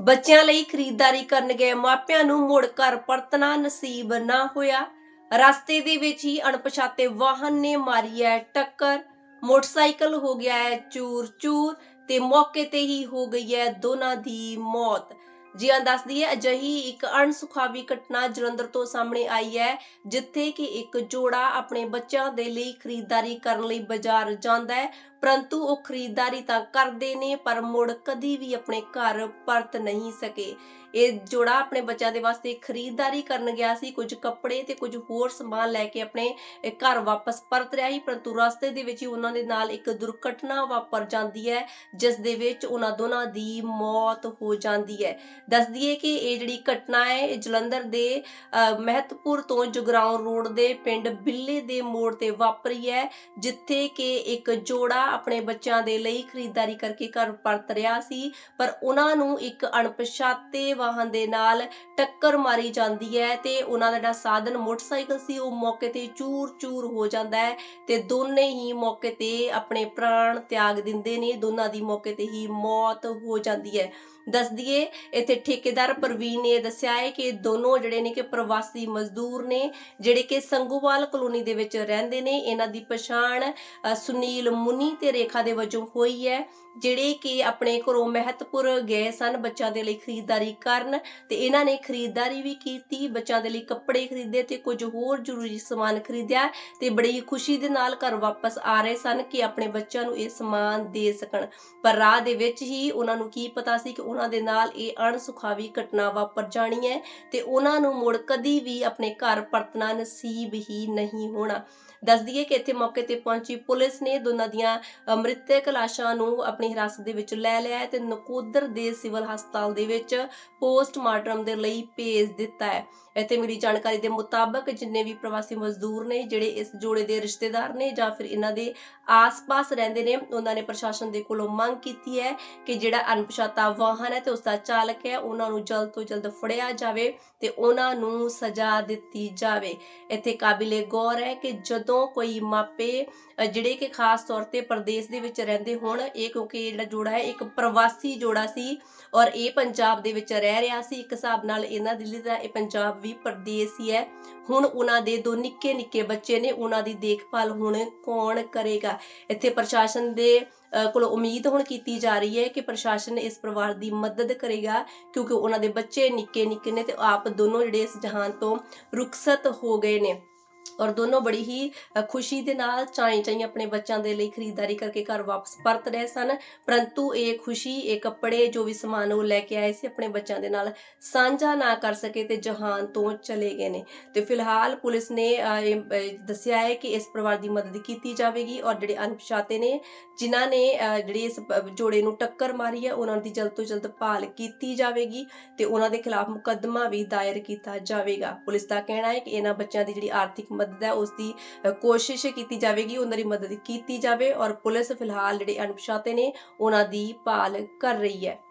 ਬੱਚਿਆਂ ਲਈ ਖਰੀਦਦਾਰੀ ਕਰਨ ਗਏ ਮਾਪਿਆਂ ਨੂੰ ਮੁੜ ਘਰ ਪਰਤਣਾ ਨਸੀਬ ਨਾ ਹੋਇਆ। ਰਸਤੇ ਦੇ ਵਿੱਚ ਹੀ ਅਣਪਛਾਤੇ ਵਾਹਨ ਨੇ ਮਾਰੀ ਹੈ ਟੱਕਰ। ਮੋਟਰਸਾਈਕਲ ਹੋ ਗਿਆ ਹੈ ਚੂਰ ਚੂਰ ਤੇ ਮੌਕੇ ਤੇ ਹੀ ਹੋ ਗਈ ਹੈ ਦੋਨਾਂ ਦੀ ਮੌਤ। ਜੀ ਹਾਂ ਦੱਸਦੀ ਹੈ, ਅਜਿਹੀ ਇੱਕ ਅਣਸੁਖਾਵੀ ਘਟਨਾ ਜਲੰਧਰ ਤੋਂ ਸਾਹਮਣੇ ਆਈ ਹੈ, ਜਿੱਥੇ ਕਿ ਇੱਕ ਜੋੜਾ ਆਪਣੇ ਬੱਚਿਆਂ ਦੇ ਲਈ ਖਰੀਦਦਾਰੀ ਕਰਨ ਲਈ ਬਾਜ਼ਾਰ ਜਾਂਦਾ ਹੈ। ਪਰੰਤੂ ਉਹ ਖਰੀਦਦਾਰੀ ਤਾਂ ਕਰਦੇ ਨੇ ਪਰ ਮੁੜ ਕਦੀ ਵੀ ਆਪਣੇ ਘਰ ਪਰਤ ਨਹੀਂ ਸਕੇ। ਇਹ ਜੋੜਾ ਆਪਣੇ ਬੱਚਿਆਂ ਦੇ ਵਾਸਤੇ ਖਰੀਦਦਾਰੀ ਕਰਨ ਗਿਆ ਸੀ। ਕੁਝ ਕੱਪੜੇ ਤੇ ਕੁਝ ਹੋਰ ਸਮਾਨ ਲੈ ਕੇ ਆਪਣੇ ਘਰ ਵਾਪਸ ਪਰਤ ਰਿਹਾ ਸੀ ਪਰੰਤੂ ਰਸਤੇ ਦੇ ਵਿੱਚ ਹੀ ਉਹਨਾਂ ਦੇ ਨਾਲ ਇੱਕ ਦੁਰਘਟਨਾ ਵਾਪਰ ਜਾਂਦੀ ਹੈ ਜਿਸ ਦੇ ਵਿੱਚ ਉਹਨਾਂ ਦੋਨਾਂ ਦੀ ਮੌਤ ਹੋ ਜਾਂਦੀ ਹੈ। ਦੱਸ ਦਈਏ ਕਿ ਇਹ ਜਿਹੜੀ ਘਟਨਾ ਹੈ ਇਹ ਜਲੰਧਰ ਦੇ ਅਹ, ਮਹਿਤਪੁਰ ਤੋਂ ਜਗਰਾਉਂ ਰੋਡ ਦੇ ਪਿੰਡ ਬਿੱਲੇ ਦੇ ਮੋੜ ਤੇ ਵਾਪਰੀ ਹੈ ਜਿੱਥੇ ਕਿ ਇੱਕ ਜੋੜਾ ਆਪਣੇ ਬੱਚਿਆਂ ਦੇ ਲਈ ਖਰੀਦਦਾਰੀ ਕਰਕੇ ਘਰ ਪਰਤ ਰਿਹਾ ਸੀ, ਪਰ ਉਹਨਾਂ ਨੂੰ ਇੱਕ ਅਣਪਛਾਤੇ ਵਾਹਨ ਦੇ ਨਾਲ ਟੱਕਰ ਮਾਰੀ ਜਾਂਦੀ ਹੈ ਤੇ ਉਹਨਾਂ ਦਾ ਜਿਹੜਾ ਸਾਧਨ ਮੋਟਰਸਾਈਕਲ ਸੀ, ਉਹ ਮੌਕੇ ਤੇ ਚੂਰ-ਚੂਰ ਹੋ ਜਾਂਦਾ ਹੈ ਤੇ ਦੋਨੇ ਹੀ ਮੌਕੇ ਤੇ ਆਪਣੇ ਪ੍ਰਾਣ ਤਿਆਗ ਦਿੰਦੇ ਨੇ, ਦੋਨਾਂ ਦੀ ਮੌਕੇ ਤੇ ਹੀ ਮੌਤ ਹੋ ਜਾਂਦੀ ਹੈ। ਦੱਸ ਦਈਏ, ਇੱਥੇ ਠੇਕੇਦਾਰ ਪ੍ਰਵੀਨ ਨੇ ਦੱਸਿਆ ਹੈ ਕਿ ਇਹ ਦੋਨੋਂ ਜਿਹੜੇ ਨੇ ਕਿ ਪ੍ਰਵਾਸੀ ਮਜ਼ਦੂਰ ਨੇ, ਜਿਹੜੇ ਕਿ ਸੰਗੋਵਾਲ ਕਲੋਨੀ ਦੇ ਵਿੱਚ ਰਹਿੰਦੇ ਨੇ, ਇਹਨਾਂ ਦੀ ਪਛਾਣ ਸੁਨੀਲ ਮੁਨੀ ਤੇ ਰੇਖਾ ਦੇ ਵਜੋਂ ਹੋਈ ਹੈ, ਜਿਹੜੇ ਕਿ ਆਪਣੇ ਘਰੋਂ ਮਹਿਤਪੁਰ ਗਏ ਸਨ ਬੱਚਿਆਂ ਦੇ ਲਈ ਖਰੀਦਦਾਰੀ ਕਰਨ ਤੇ ਇਹਨਾਂ ਨੇ ਖਰੀਦਦਾਰੀ ਵੀ ਕੀਤੀ, ਬੱਚਿਆਂ ਦੇ ਲਈ ਕੱਪੜੇ ਖਰੀਦੇ ਤੇ ਕੁਝ ਹੋਰ ਜ਼ਰੂਰੀ ਸਮਾਨ ਖਰੀਦਿਆ ਤੇ ਬੜੀ ਖੁਸ਼ੀ ਦੇ ਨਾਲ ਘਰ ਵਾਪਸ ਆ ਰਹੇ ਸਨ ਕਿ ਆਪਣੇ ਬੱਚਿਆਂ ਨੂੰ ਇਹ ਸਮਾਨ ਦੇ ਸਕਣ। ਪਰ ਰਾਹ ਦੇ ਵਿੱਚ ਹੀ ਉਹਨਾਂ ਨੂੰ ਕੀ ਪਤਾ ਸੀ ਕਿ ਉਹਨਾਂ ਦੇ ਨਾਲ ਇਹ ਅਣਸੁਖਾਵੀ ਘਟਨਾ ਵਾਪਰ ਜਾਣੀ ਹੈ ਤੇ ਉਹਨਾਂ ਨੂੰ ਮੁੜ ਕਦੀ ਵੀ ਆਪਣੇ ਘਰ ਪਰਤਣਾ ਨਸੀਬ ਹੀ ਨਹੀਂ ਹੋਣਾ। ਦੱਸ ਦਈਏ ਕਿ ਇੱਥੇ ਮੌਕੇ ਤੇ ਪਹੁੰਚੀ ਪੁਲਿਸ ਨੇ ਦੋਨਾਂ ਦੀਆਂ ਮ੍ਰਿਤਕ ਲਾਸ਼ਾਂ ਨੂੰ ਆਪਣੀ ਹਿਰਾਸਤ ਦੇ ਵਿੱਚ ਲੈ ਲਿਆ ਹੈ ਤੇ ਨਕੋਦਰ ਦੇ ਸਿਵਲ ਹਸਪਤਾਲ ਦੇ ਵਿੱਚ ਪੋਸਟਮਾਰਟਮ ਦੇ ਲਈ ਭੇਜ ਦਿੱਤਾ ਹੈ। ਇੱਥੇ ਮਿਲੀ ਜਾਣਕਾਰੀ ਦੇ ਮੁਤਾਬਕ ਜਿੰਨੇ ਵੀ ਪ੍ਰਵਾਸੀ ਮਜ਼ਦੂਰ ਨੇ, ਜਿਹੜੇ ਇਸ ਜੋੜੇ ਦੇ ਰਿਸ਼ਤੇਦਾਰ ਨੇ ਜਾਂ ਫਿਰ ਇਹਨਾਂ ਦੇ ਆਸ-ਪਾਸ ਰਹਿੰਦੇ ਨੇ, ਉਹਨਾਂ ਨੇ ਪ੍ਰਸ਼ਾਸਨ ਦੇ ਕੋਲੋਂ ਮੰਗ ਕੀਤੀ ਹੈ ਕਿ ਜਿਹੜਾ ਅਣਪਛਾਤਾ ਵਾਹਨ ਹੈ ਤੇ ਉਸ ਦਾ ਚਾਲਕ ਹੈ, ਉਹਨਾਂ ਨੂੰ ਜਲਦ ਤੋਂ ਜਲਦ ਫੜਿਆ ਜਾਵੇ ਤੇ ਉਹਨਾਂ ਨੂੰ ਸਜ਼ਾ ਦਿੱਤੀ ਜਾਵੇ। ਇੱਥੇ ਕਾਬਿਲੇ ਗੌਰ ਹੈ ਕਿ ਜਦੋਂ ਕੋਈ ਮਾਪੇ ਜਿਹੜੇ ਕਿ ਖਾਸ ਤੌਰ ਤੇ ਪ੍ਰਦੇਸ਼ ਦੇ ਵਿੱਚ ਰਹਿੰਦੇ ਹੋਣ। ਇਹ ਕਿਉਂਕਿ ਜਿਹੜਾ ਜੋੜਾ ਹੈ ਇੱਕ ਪ੍ਰਵਾਸੀ ਜੋੜਾ ਸੀ ਔਰ ਇਹ ਪੰਜਾਬ ਦੇ ਵਿੱਚ ਰਹਿ ਰਿਹਾ ਸੀ। ਇੱਕ ਹਿਸਾਬ ਨਾਲ ਇਹਨਾਂ ਦੇ ਲਈ ਇਹ ਪੰਜਾਬ ਵੀ ਪ੍ਰਦੇਸ਼ ਹੀ ਹੈ। ਹੁਣ ਉਹਨਾਂ ਦੇ ਦੋ ਨਿੱਕੇ ਨਿੱਕੇ ਬੱਚੇ ਨੇ ਉਹਨਾਂ ਦੀ ਦੇਖਭਾਲ ਹੁਣ ਕੌਣ ਕਰੇਗਾ? ਇੱਥੇ ਪ੍ਰਸ਼ਾਸਨ ਦੇ ਅ, ਕੋਲੋਂ ਉਮੀਦ ਹੁਣ ਕੀਤੀ ਜਾ ਰਹੀ ਹੈ ਕਿ ਪ੍ਰਸ਼ਾਸਨ ਇਸ ਪਰਿਵਾਰ ਦੀ ਮਦਦ ਕਰੇਗਾ ਕਿਉਂਕਿ ਉਹਨਾਂ ਦੇ ਬੱਚੇ ਨਿੱਕੇ ਨਿੱਕੇ ਨੇ ਤੇ ਆਪ ਦੋਨੋਂ ਜਿਹੜੇ ਇਸ ਜਹਾਨ ਤੋਂ ਰੁਖਸਤ ਹੋ ਗਏ ਨੇ। ਔਰ ਦੋਨੋਂ ਬੜੀ ਹੀ ਖੁਸ਼ੀ ਦੇ ਨਾਲ ਚਾਈ ਚਾਈ ਆਪਣੇ ਬੱਚਿਆਂ ਦੇ ਲਈ ਖਰੀਦਦਾਰੀ ਕਰਕੇ ਘਰ ਵਾਪਸ ਪਰਤ ਰਹੇ ਸਨ। ਪਰੰਤੂ ਇਹ ਖੁਸ਼ੀ ਇਹ ਕੱਪੜੇ ਜੋ ਵੀ ਸਮਾਨ ਉਹ ਲੈ ਕੇ ਆਏ ਸੀ ਆਪਣੇ ਬੱਚਿਆਂ ਦੇ ਨਾਲ ਸਾਂਝਾ ਨਾ ਕਰ ਸਕੇ ਤੇ ਜਹਾਨ ਤੋਂ ਚਲੇ ਗਏ ਨੇ। ਤੇ ਫਿਲਹਾਲ ਪੁਲਿਸ ਨੇ ਦੱਸਿਆ ਹੈ ਕਿ ਇਸ ਪਰਿਵਾਰ ਦੀ ਮਦਦ ਕੀਤੀ ਜਾਵੇਗੀ ਔਰ ਜਿਹੜੇ ਅਣਪਛਾਤੇ ਨੇ ਜਿਨ੍ਹਾਂ ਨੇ ਅ, ਜਿਹੜੀ ਇਸ ਜੋੜੇ ਨੂੰ ਟੱਕਰ ਮਾਰੀ ਹੈ ਉਹਨਾਂ ਦੀ ਜਲਦ ਤੋਂ ਜਲਦ ਭਾਲ ਕੀਤੀ ਜਾਵੇਗੀ ਤੇ ਉਹਨਾਂ ਦੇ ਖਿਲਾਫ ਮੁਕੱਦਮਾ ਵੀ ਦਾਇਰ ਕੀਤਾ ਜਾਵੇਗਾ। ਪੁਲਿਸ ਦਾ ਕਹਿਣਾ ਹੈ ਕਿ ਇਹਨਾਂ ਬੱਚਿਆਂ ਦੀ ਜਿਹੜੀ ਆਰਥਿਕ ਮਦਦ ਹੈ ਉਸ ਦੀ ਕੋਸ਼ਿਸ਼ ਕੀਤੀ ਜਾਵੇਗੀ, ਉਹਨਾਂ ਦੀ ਮਦਦ ਕੀਤੀ ਜਾਵੇ ਔਰ ਪੁਲਿਸ ਫਿਲਹਾਲ ਜਿਹੜੇ ਅਣਪਛਾਤੇ ਨੇ, ਉਹਨਾਂ ਦੀ ਭਾਲ ਕਰ ਰਹੀ ਹੈ।